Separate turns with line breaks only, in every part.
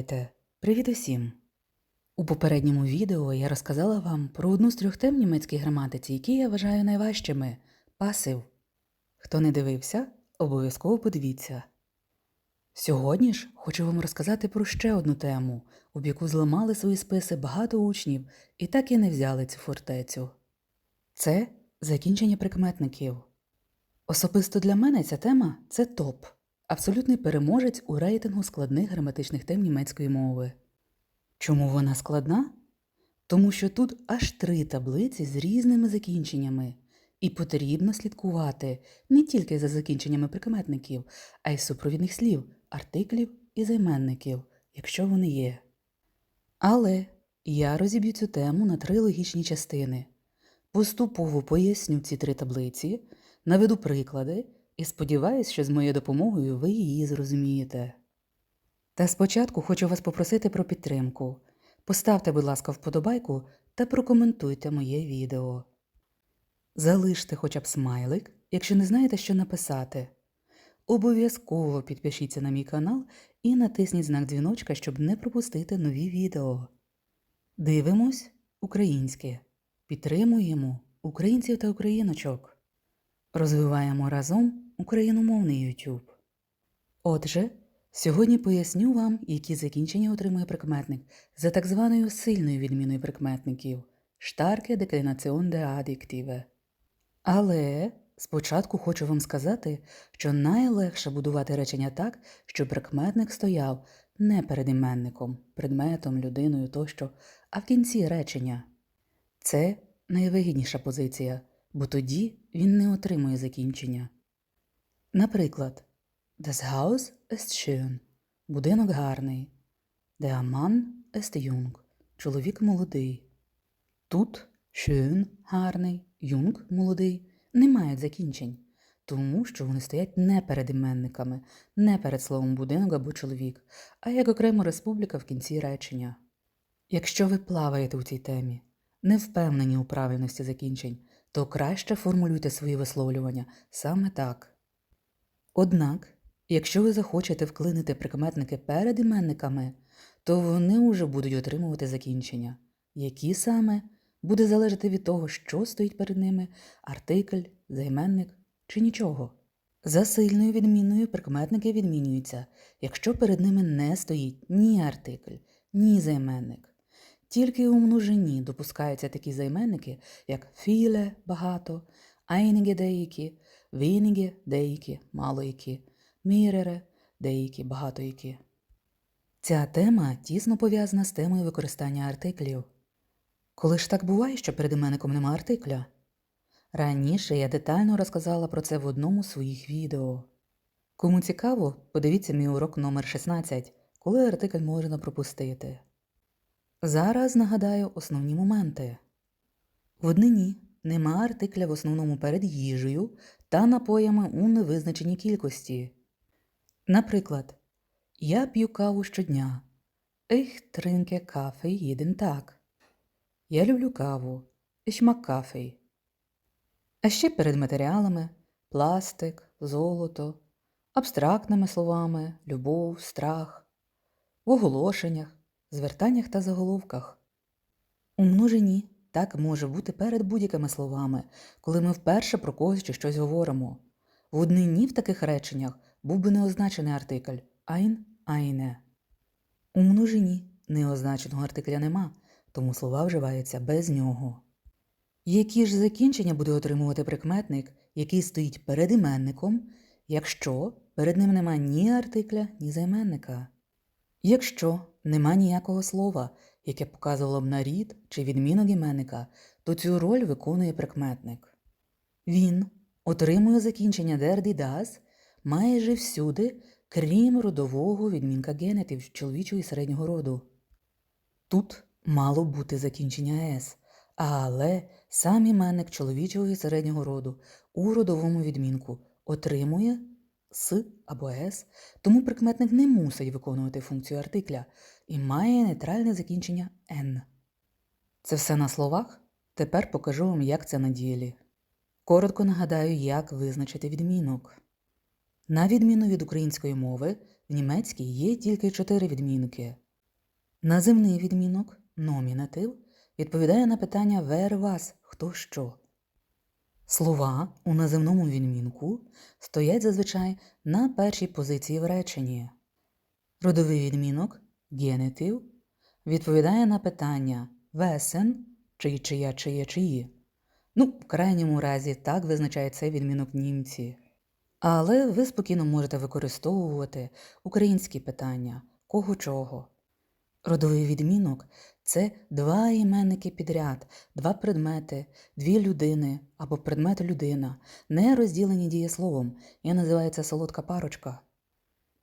Бувайте! Привіт усім! У попередньому відео я розказала вам про одну з трьох тем в німецькій граматиці, які я вважаю найважчими пасив. Хто не дивився, обов'язково подивіться. Сьогодні ж хочу вам розказати про ще одну тему, об яку зламали свої списи багато учнів і так і не взяли цю фортецю. Це закінчення прикметників. Особисто для мене ця тема це топ, абсолютний переможець у рейтингу складних граматичних тем німецької мови. Чому вона складна? Тому що тут аж три таблиці з різними закінченнями, і потрібно слідкувати не тільки за закінченнями прикметників, а й супровідних слів, артиклів і займенників, якщо вони є. Але я розіб'ю цю тему на три логічні частини. Поступово поясню ці три таблиці, наведу приклади і сподіваюсь, що з моєю допомогою ви її зрозумієте. Та спочатку хочу вас попросити про підтримку. Поставте, будь ласка, вподобайку та прокоментуйте моє відео. Залиште хоча б смайлик, якщо не знаєте, що написати. Обов'язково підпишіться на мій канал і натисніть знак дзвіночка, щоб не пропустити нові відео. Дивимось українське. Підтримуємо українців та україночок. Розвиваємо разом україномовний YouTube. Отже, сьогодні поясню вам, які закінчення отримує прикметник за так званою сильною відміною прикметників Starke Deklination der Adjektive. Але спочатку хочу вам сказати, що найлегше будувати речення так, щоб прикметник стояв не перед іменником, предметом, людиною тощо, а в кінці речення. Це найвигідніша позиція, бо тоді він не отримує закінчення. Наприклад, Das Haus ist schön. Будинок гарний. Der Mann ist jung. Чоловік молодий. Тут schön гарний, jung молодий не мають закінчень, тому що вони стоять не перед іменниками, не перед словом будинок або чоловік, а як окрема республіка в кінці речення. Якщо ви плаваєте у цій темі, не впевнені у правильності закінчень, то краще формулюйте свої висловлювання саме так. Однак, якщо ви захочете вклинити прикметники перед іменниками, то вони уже будуть отримувати закінчення, які саме буде залежати від того, що стоїть перед ними артикль, займенник чи нічого. За сильною відмінною прикметники відмінюються, якщо перед ними не стоїть ні артикль, ні займенник. Тільки у множині допускаються такі займенники, як viele – багато, einige – деякі, wenige – деякі, мало які, mehrere – деякі, багато які. Ця тема тісно пов'язана з темою використання артиклів. Коли ж так буває, що перед іменником нема артикля? Раніше я детально розказала про це в одному з своїх відео. Кому цікаво, подивіться мій урок номер 16, коли артикль можна пропустити. Зараз нагадаю основні моменти. В однині нема артикля в основному перед їжею та напоями у невизначеній кількості. Наприклад, я п'ю каву щодня. Ich trinke Kaffee jeden Tag. Я люблю каву. Ich mag Kaffee. А ще перед матеріалами пластик, золото, абстрактними словами, любов, страх, в оголошеннях, звертаннях та заголовках. У множині так може бути перед будь-якими словами, коли ми вперше про когось чи щось говоримо. В однині в таких реченнях був би неозначений артикль ein, eine. У множині неозначеного артикля нема, тому слова вживаються без нього. Які ж закінчення буде отримувати прикметник, який стоїть перед іменником, якщо перед ним нема ні артикля, ні займенника? Якщо нема ніякого слова, яке показувало б на рід чи відмінок іменника, то цю роль виконує прикметник. Він отримує закінчення die das майже всюди, крім родового відмінка генетів чоловічого і середнього роду. Тут мало бути закінчення «с», але сам іменник чоловічого і середнього роду у родовому відмінку отримує с або с, тому прикметник не мусить виконувати функцію артикля і має нейтральне закінчення «н». Це все на словах? Тепер покажу вам, як це на ділі. Коротко нагадаю, як визначити відмінок. На відміну від української мови, в німецькій є тільки чотири відмінки Називний відмінок, номінатив, відповідає на питання where was, хто що. Слова у називному відмінку стоять зазвичай на першій позиції в реченні. Родовий відмінок генетив відповідає на питання весен чи чия, чиє, чиї. Ну, в крайньому разі так визначає цей відмінок німці. Але ви спокійно можете використовувати українські питання кого чого. Родовий відмінок це два іменники підряд, два предмети, дві людини або предмет людина, не розділені дієсловом, і називається солодка парочка.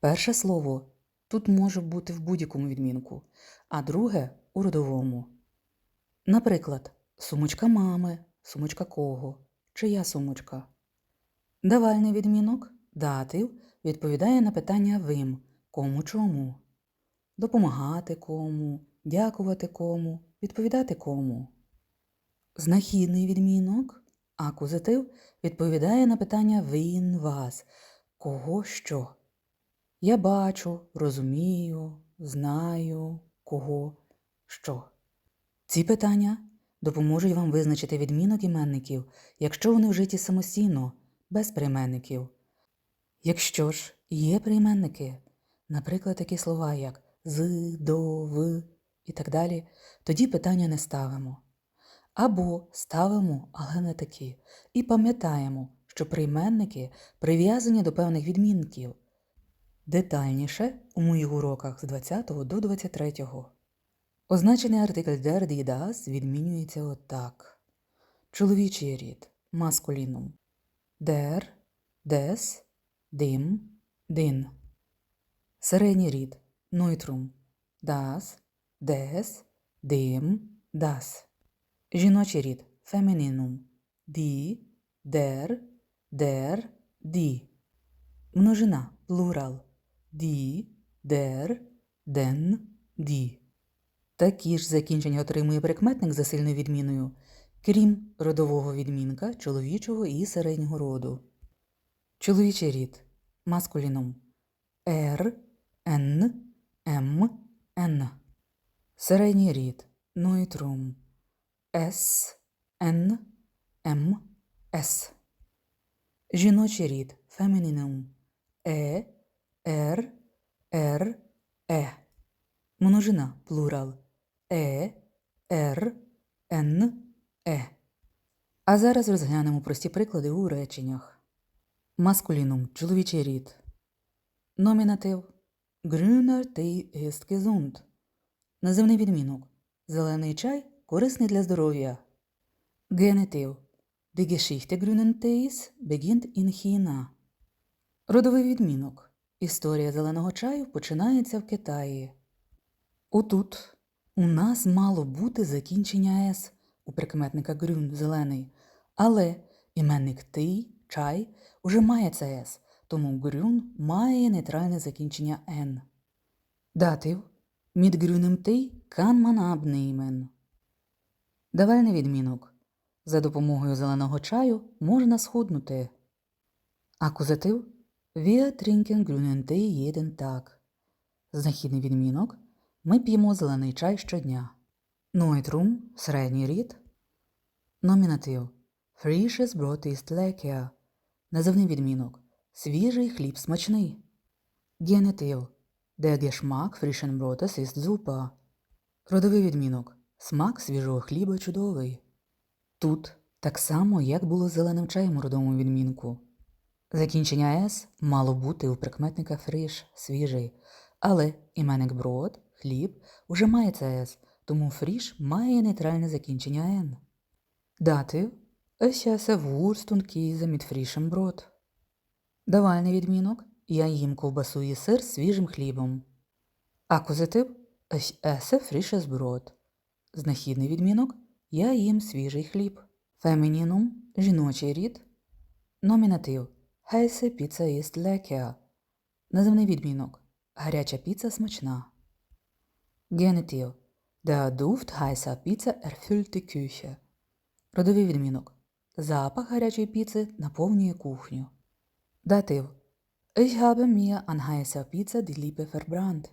Перше слово тут може бути в будь-якому відмінку, а друге у родовому. Наприклад, сумочка мами, сумочка кого, чия сумочка. Давальний відмінок датив відповідає на питання вим, кому чому. Допомагати кому, дякувати кому, відповідати кому. Знахідний відмінок акузатив відповідає на питання він вас, кого що. Я бачу, розумію, знаю, кого що. Ці питання допоможуть вам визначити відмінок іменників, якщо вони вжиті самостійно, без прийменників. Якщо ж є прийменники, наприклад, такі слова, як з, до, в і так далі, тоді питання не ставимо. Або ставимо, але не такі, і пам'ятаємо, що прийменники прив'язані до певних відмінків. Детальніше у моїх уроках з 20 до 23. Означений артикль der die das відмінюється отак. Чоловічий рід маскулінум. Der, des, dim, din. Середній рід нойтрум. Das, des, dim, das. Жіночий рід фемінінум. Die, der, der, die. Множина плурал. Die, der, den, die. Такі ж закінчення отримує прикметник за сильною відміною, крім родового відмінка чоловічого і середнього роду. Чоловічий рід маскулінум Р, Н, М, Н. Середній рід нойтрум С, Н, М, С. Жіночий рід фемінінум Е, Р, Р, Е. Множина плурал Е, Р, Н, Е. А зараз розглянемо прості приклади у реченнях. Маскулінум чоловічий рід. Номінатив Grüner Tee ist. Називний відмінок. Зелений чай корисний для здоров'я. Генетив Die Geschichte grünen Tees beginnt in China. Родовий відмінок. Історія зеленого чаю починається в Китаї. Отут у нас мало бути закінчення «с» у прикметника грюн зелений, але іменник ти, чай уже має це «с», тому грюн має нейтральне закінчення «н». Датив Mit grünem Tee kann man abnehmen. Давальний відмінок. За допомогою зеленого чаю можна схуднути. Акузатив Wir trinken grünen Tee jeden Tag. Знахідний відмінок. Ми п'ємо зелений чай щодня. Нойтрум середній рід. Номінатив Brot ist lecker. Називний відмінок. Свіжий хліб смачний. Генетив Der Geschmack frischen Brotes. Родовий відмінок. Смак свіжого хліба чудовий. Тут так само, як було з зеленим чаєм у родовому відмінку. Закінчення «с» мало бути у прикметника фріш свіжий, але іменник брод, хліб уже має це «с», тому фріш має нейтральне закінчення «н». Датив «Ich esse Wurst und Käse Brot». Давальний відмінок я їм ковбасу і сир свіжим хлібом. Акузатив «Ich esse frisches Brot». Знахідний відмінок я їм свіжий хліб. Фемінінум жіночий рід. Номінатив Heiße Pizza ist lecker. Називний відмінок гаряча піца смачна. Генетив Der Duft heißer Pizza erfüllt die. Родовий відмінок запах гарячої піци наповнює кухню. Датив Ich habe mir an heißer Pizza die Liebe verbrannt.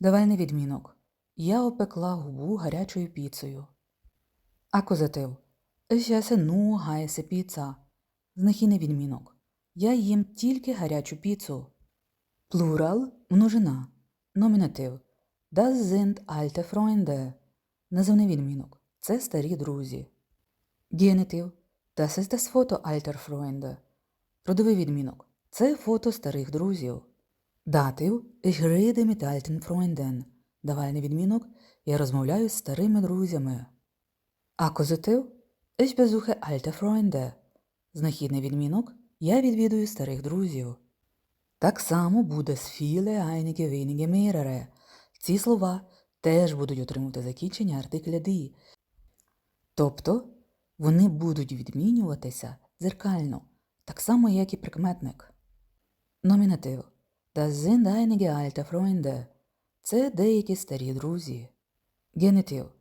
Давальний відмінок Я опекла губу гарячою піцею. Акузатив. Ich esse nur heiße Pizza. Знахідний відмінок. Я їм тільки гарячу піцу. Плурал множина. Номінатив. Das sind alte Freunde. Називний відмінок. Це старі друзі. Генетив. Das ist das Foto alter Freunde. Родовий відмінок. Це фото старих друзів. Датив. Ich rede mit alten Freunden. Давальний відмінок. Я розмовляю з старими друзями. Акузатив. Ich besuche alte Freunde. Знахідний відмінок. Я відвідую старих друзів. Так само буде з viele, einige, wenige, mehrere. Ці слова теж будуть отримувати закінчення артикля die. Тобто вони будуть відмінюватися зеркально, так само, як і прикметник. Номінатив. Das sind einige alte Freunde. Це деякі старі друзі. Генетив.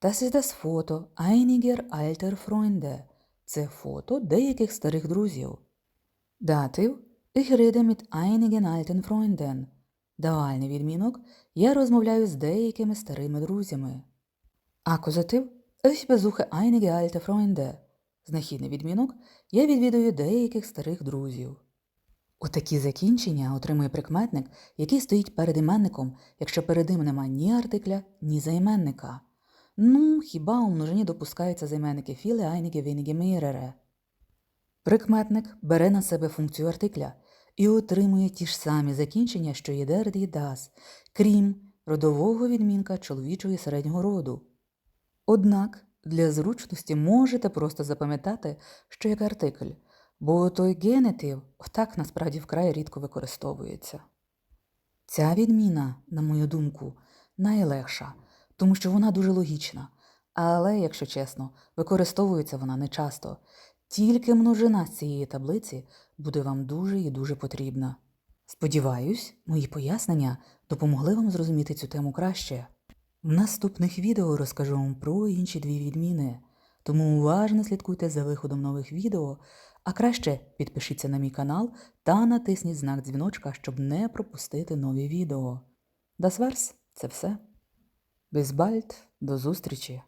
Das ist das Foto einiger alter Freunde. Це фото деяких старих друзів. Датив. Ich rede mit einigen alten Freunden. Давальний відмінок. Я розмовляю з деякими старими друзями. Акузатив. Ich besuche einige alte Freunde. Знахідний відмінок. Я відвідую деяких старих друзів. Отакі закінчення отримує прикметник, який стоїть перед іменником, якщо перед ним нема ні артикля, ні займенника. Ну, хіба у множині допускаються займенники філе, айніге, вініге, мейрере. Прикметник бере на себе функцію артикля і отримує ті ж самі закінчення, що і der, die, das, крім родового відмінка чоловічого і середнього роду. Однак для зручності можете просто запам'ятати, що як артикль, бо той генетив отак насправді вкрай рідко використовується. Ця відміна, на мою думку, найлегша, тому що вона дуже логічна, але, якщо чесно, використовується вона не часто. Тільки множина з цієї таблиці буде вам дуже і дуже потрібна. Сподіваюсь, мої пояснення допомогли вам зрозуміти цю тему краще. В наступних відео розкажу вам про інші дві відміни, тому уважно слідкуйте за виходом нових відео, а краще підпишіться на мій канал та натисніть знак дзвіночка, щоб не пропустити нові відео. Дасверс, це все. Bis до зустрічі!